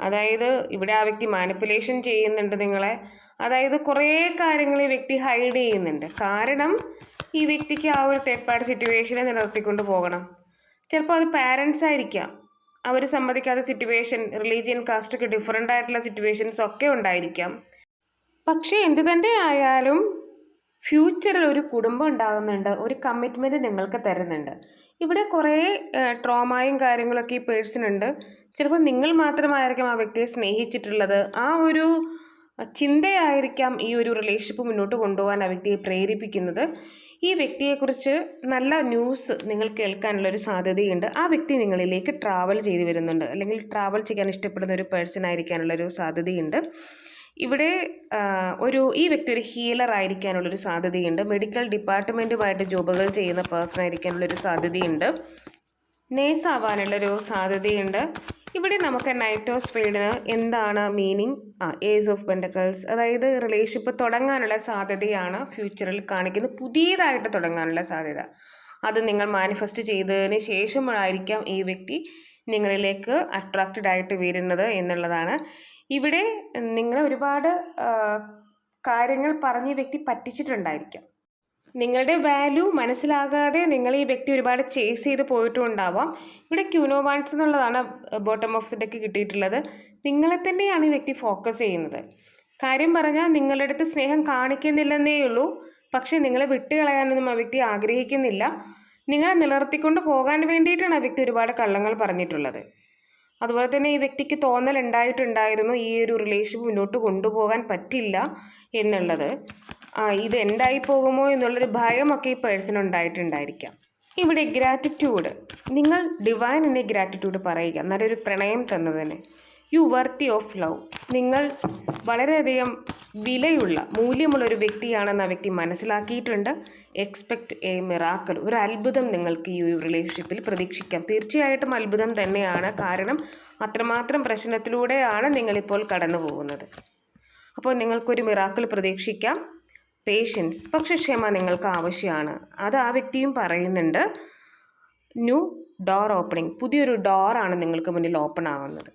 അതായത് ഇവിടെ ആ വ്യക്തി മാനിപ്പുലേഷൻ ചെയ്യുന്നുണ്ട് നിങ്ങളെ. അതായത് കുറേ കാര്യങ്ങൾ ഈ വ്യക്തി ഹൈഡ് ചെയ്യുന്നുണ്ട്. കാരണം ഈ വ്യക്തിക്ക് ആ ഒരു തേർഡ് പാർട്ടി സിറ്റുവേഷനെ നിലനിർത്തിക്കൊണ്ട് പോകണം. ചിലപ്പോൾ അത് പാരൻസ് ആയിരിക്കാം. അവർ സമ്മതിക്കാത്ത സിറ്റുവേഷൻ റിലീജിയൻ കാസ്റ്റ് ഒക്കെ ഡിഫറെന്റ് ആയിട്ടുള്ള സിറ്റുവേഷൻസ് ഒക്കെ ഉണ്ടായിരിക്കാം. പക്ഷേ എന്ത് തന്നെ ആയാലും ഫ്യൂച്ചറിൽ ഒരു കുടുംബം ഉണ്ടാകുന്നുണ്ട് ഒരു കമ്മിറ്റ്മെന്റ് നിങ്ങൾക്ക് തരുന്നുണ്ട്. ഇവിടെ കുറേ ട്രോമായും കാര്യങ്ങളൊക്കെ ഈ പേഴ്സണുണ്ട് ചിലപ്പോൾ നിങ്ങൾ മാത്രമായിരിക്കും ആ വ്യക്തിയെ സ്നേഹിച്ചിട്ടുള്ളത്. ആ ഒരു ചിന്തയായിരിക്കാം ഈ ഒരു റിലേഷൻഷിപ്പ് മുന്നോട്ട് കൊണ്ടുപോകാൻ ആ വ്യക്തിയെ പ്രേരിപ്പിക്കുന്നത്. ഈ വ്യക്തിയെക്കുറിച്ച് നല്ല ന്യൂസ് നിങ്ങൾ കേൾക്കാനുള്ളൊരു സാധ്യതയുണ്ട്. ആ വ്യക്തി നിങ്ങളിലേക്ക് ട്രാവൽ ചെയ്ത് വരുന്നുണ്ട്. അല്ലെങ്കിൽ ട്രാവൽ ചെയ്യാൻ ഇഷ്ടപ്പെടുന്ന ഒരു പേഴ്സൺ ആയിരിക്കാനുള്ളൊരു സാധ്യതയുണ്ട്. ഇവിടെ ഒരു ഈ വ്യക്തി ഒരു ഹീലർ ആയിരിക്കാനുള്ളൊരു സാധ്യതയുണ്ട്. മെഡിക്കൽ ഡിപ്പാർട്ട്മെന്റുമായിട്ട് ജോബുകൾ ചെയ്യുന്ന പേഴ്സൺ ആയിരിക്കാനുള്ളൊരു സാധ്യതയുണ്ട്. നേഴ്സ് ആവാനുള്ളൊരു സാധ്യതയുണ്ട്. ഇവിടെ നമുക്ക് നൈറ്റ് ഓഫ് സ്പീഡിന് എന്താണ് മീനിങ്? ആ ഏജ് ഓഫ് ബെൻഡക്കൽസ് അതായത് റിലേഷൻഷിപ്പ് തുടങ്ങാനുള്ള സാധ്യതയാണ് ഫ്യൂച്ചറിൽ കാണിക്കുന്നത് പുതിയതായിട്ട് തുടങ്ങാനുള്ള സാധ്യത. അത് നിങ്ങൾ മാനിഫെസ്റ്റ് ചെയ്തതിന് ശേഷമായിരിക്കാം ഈ വ്യക്തി നിങ്ങളിലേക്ക് അട്രാക്റ്റഡ് ആയിട്ട് വരുന്നത് എന്നുള്ളതാണ്. ഇവിടെ നിങ്ങൾ ഒരുപാട് കാര്യങ്ങൾ പറഞ്ഞ് വ്യക്തി പറ്റിച്ചിട്ടുണ്ടായിരിക്കാം. നിങ്ങളുടെ വാല്യൂ മനസ്സിലാകാതെ നിങ്ങൾ ഈ വ്യക്തി ഒരുപാട് ചേസ് ചെയ്ത് പോയിട്ടും ഉണ്ടാവാം ഇവിടെ ക്യൂനോവാൻസ് എന്നുള്ളതാണ് ബോട്ടം ഓഫ് ദി ഡെക്ക് കിട്ടിയിട്ടുള്ളത്. നിങ്ങളെ തന്നെയാണ് ഈ വ്യക്തി ഫോക്കസ് ചെയ്യുന്നത്. കാര്യം പറഞ്ഞാൽ നിങ്ങളുടെ അടുത്ത് സ്നേഹം കാണിക്കുന്നില്ലെന്നേ ഉള്ളൂ. പക്ഷേ നിങ്ങളെ വിട്ടുകളയാനൊന്നും ആ വ്യക്തി ആഗ്രഹിക്കുന്നില്ല. നിങ്ങളെ നിലനിർത്തിക്കൊണ്ട് പോകാൻ വേണ്ടിയിട്ടാണ് ആ വ്യക്തി ഒരുപാട് കള്ളങ്ങൾ പറഞ്ഞിട്ടുള്ളത്. അതുപോലെ തന്നെ ഈ വ്യക്തിക്ക് തോന്നൽ ഉണ്ടായിട്ടുണ്ടായിരുന്നു ഈ ഒരു റിലേഷൻ മുന്നോട്ട് കൊണ്ടുപോകാൻ പറ്റില്ല എന്നുള്ളത്. ഇത് എന്തായി പോകുമോ എന്നുള്ളൊരു ഭയമൊക്കെ ഈ പേഴ്സൺ ഉണ്ടായിട്ടുണ്ടായിരിക്കാം. ഇവിടെ ഗ്രാറ്റിറ്റ്യൂഡ് നിങ്ങൾ ഡിവൈനിനെ ഗ്രാറ്റിറ്റ്യൂഡ് പറയുക. നല്ലൊരു പ്രണയം തന്നതിന്. യു വർത്തി ഓഫ് ലവ് നിങ്ങൾ വളരെയധികം വിലയുള്ള മൂല്യമുള്ള ഒരു വ്യക്തിയാണെന്ന് ആ വ്യക്തി മനസ്സിലാക്കിയിട്ടുണ്ട്. എക്സ്പെക്റ്റ് എ മിറാക്കൽ ഒരു അത്ഭുതം നിങ്ങൾക്ക് ഈ ഒരു റിലേഷൻഷിപ്പിൽ പ്രതീക്ഷിക്കാം. തീർച്ചയായിട്ടും അത്ഭുതം തന്നെയാണ്. കാരണം അത്രമാത്രം പ്രശ്നത്തിലൂടെയാണ് നിങ്ങളിപ്പോൾ കടന്നു പോകുന്നത് അപ്പോൾ നിങ്ങൾക്കൊരു മിറാക്കൽ പ്രതീക്ഷിക്കാം. പേഷ്യൻസ് പക്ഷെ ക്ഷമ നിങ്ങൾക്ക് ആവശ്യമാണ് അത് ആ വ്യക്തിയും പറയുന്നുണ്ട്. ന്യൂ ഡോർ ഓപ്പണിംഗ് പുതിയൊരു ഡോറാണ് നിങ്ങൾക്ക് മുന്നിൽ ഓപ്പൺ ആകുന്നത്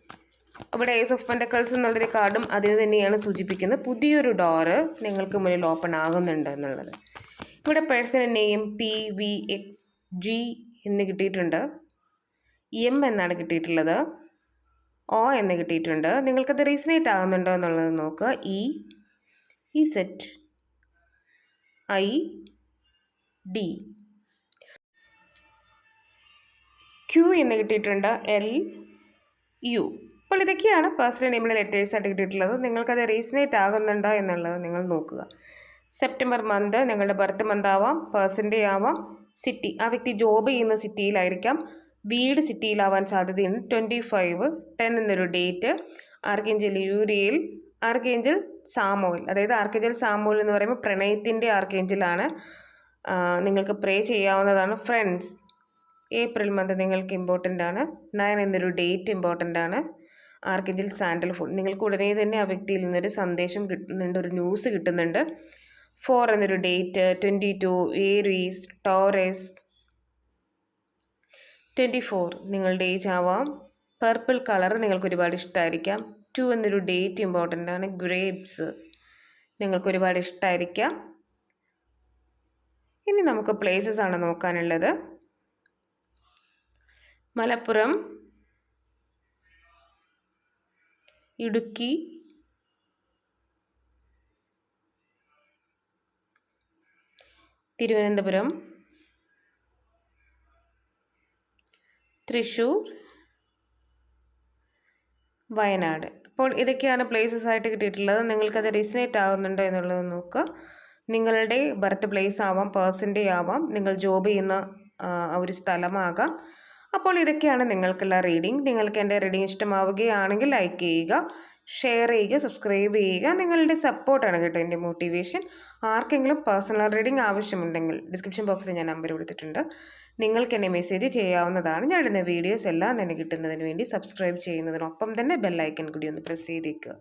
അവിടെ ഏസ് ഓഫ് പെൻഡക്കൾസ് എന്നുള്ളൊരു കാർഡും അതിന് തന്നെയാണ് സൂചിപ്പിക്കുന്നത്. പുതിയൊരു ഡോറ് നിങ്ങൾക്ക് മുന്നിൽ ഓപ്പൺ ആകുന്നുണ്ട് എന്നുള്ളത്. ഇവിടെ personal name P V X G എന്ന് കിട്ടിയിട്ടുണ്ട്. എം എന്നാണ് കിട്ടിയിട്ടുള്ളത്. ഒ എന്ന് കിട്ടിയിട്ടുണ്ട്. നിങ്ങൾക്കത് റീസണേറ്റ് ആകുന്നുണ്ടോ എന്നുള്ളത് നോക്കുക. E E Z I D. Q എന്ന് കിട്ടിയിട്ടുണ്ട് എൽ യു അപ്പോൾ ഇതൊക്കെയാണ് പേഴ്സണൽ നെയിമിലെ ലെറ്റേഴ്സ് ആയിട്ട് കിട്ടിയിട്ടുള്ളത്. നിങ്ങൾക്കത് റീസണേറ്റ് ആകുന്നുണ്ടോ എന്നുള്ളത് നിങ്ങൾ നോക്കുക. സെപ്റ്റംബർ മന്ത് നിങ്ങളുടെ ബർത്ത് മന്ത് ആവാം പേഴ്സന്റെ ആവാം സിറ്റി ആ വ്യക്തി ജോബ് ചെയ്യുന്ന സിറ്റിയിലായിരിക്കാം വീട് സിറ്റിയിലാവാൻ സാധ്യതയുണ്ട്. ട്വന്റി ഫൈവ് ടെൻ എന്നൊരു date archangel Uriel archangel Chamuel അതായത് ആർക്കേഞ്ചൽ സാമോയിൽ എന്ന് പറയുമ്പോൾ പ്രണയത്തിന്റെ ആർക്കേഞ്ചലാണ്. നിങ്ങൾക്ക് പ്രേ ചെയ്യാവുന്നതാണ് ഫ്രണ്ട്സ് ഏപ്രിൽ മന്ത് നിങ്ങൾക്ക് ഇമ്പോർട്ടന്റ് ആണ്. നയൻ എന്നൊരു ഡേറ്റ് ഇമ്പോർട്ടന്റ് ആണ്. Archangel Sandalphon. നിങ്ങൾക്ക് ഉടനെ തന്നെ ആ വ്യക്തിയിൽ നിന്നൊരു സന്ദേശം കിട്ടുന്നുണ്ട് ഒരു ന്യൂസ് കിട്ടുന്നുണ്ട്. ഫോർ എന്നൊരു date twenty two Aries Taurus twenty four നിങ്ങളുടെ ഏജ് ആവാം. പർപ്പിൾ കളർ നിങ്ങൾക്ക് ഒരുപാട് ഇഷ്ടമായിരിക്കാം ടു എന്നൊരു ഡേറ്റ് ഇമ്പോർട്ടന്റ് ആണ്. ഗ്രേപ്സ് നിങ്ങൾക്ക് ഒരുപാട് ഇഷ്ടമായിരിക്കാം ഇനി നമുക്ക് പ്ലേസസ് ആണ് നോക്കാനുള്ളത്. മലപ്പുറം ഇടുക്കി തിരുവനന്തപുരം തൃശ്ശൂർ വയനാട്. അപ്പോൾ ഇതൊക്കെയാണ് പ്ലേസസ് ആയിട്ട് കിട്ടിയിട്ടുള്ളത്. നിങ്ങൾക്കത് റിസിനേറ്റ് ആകുന്നുണ്ടോ എന്നുള്ളത് നോക്കുക. നിങ്ങളുടെ ബർത്ത് പ്ലേസ് ആവാം പേഴ്സന്റെ ആവാം. നിങ്ങൾ ജോബ് ചെയ്യുന്ന ഒരു സ്ഥലമാകാം. അപ്പോൾ ഇതൊക്കെയാണ് നിങ്ങൾക്കുള്ള റീഡിംഗ് നിങ്ങൾക്ക് എന്റെ റീഡിംഗ് ഇഷ്ടമാവുകയാണെങ്കിൽ ലൈക്ക് ചെയ്യുക ഷെയർ ചെയ്യുക സബ്സ്ക്രൈബ് ചെയ്യുക. നിങ്ങളുടെ സപ്പോർട്ടാണ് കേട്ടോ എന്റെ മോട്ടിവേഷൻ ആർക്കെങ്കിലും പേഴ്സണൽ റീഡിംഗ് ആവശ്യമുണ്ടെങ്കിൽ ഡിസ്ക്രിപ്ഷൻ ബോക്സിൽ ഞാൻ നമ്പർ കൊടുത്തിട്ടുണ്ട്. നിങ്ങൾക്ക് എന്നെ മെസ്സേജ് ചെയ്യാവുന്നതാണ്. ഞാൻ ഇടുന്ന വീഡിയോസ് എല്ലാം തന്നെ കിട്ടുന്നതിന് വേണ്ടി സബ്സ്ക്രൈബ് ചെയ്യുന്നതിനൊപ്പം തന്നെ ബെല്ലൈക്കൻ കൂടി ഒന്ന് പ്രസ് ചെയ്തേക്കുക.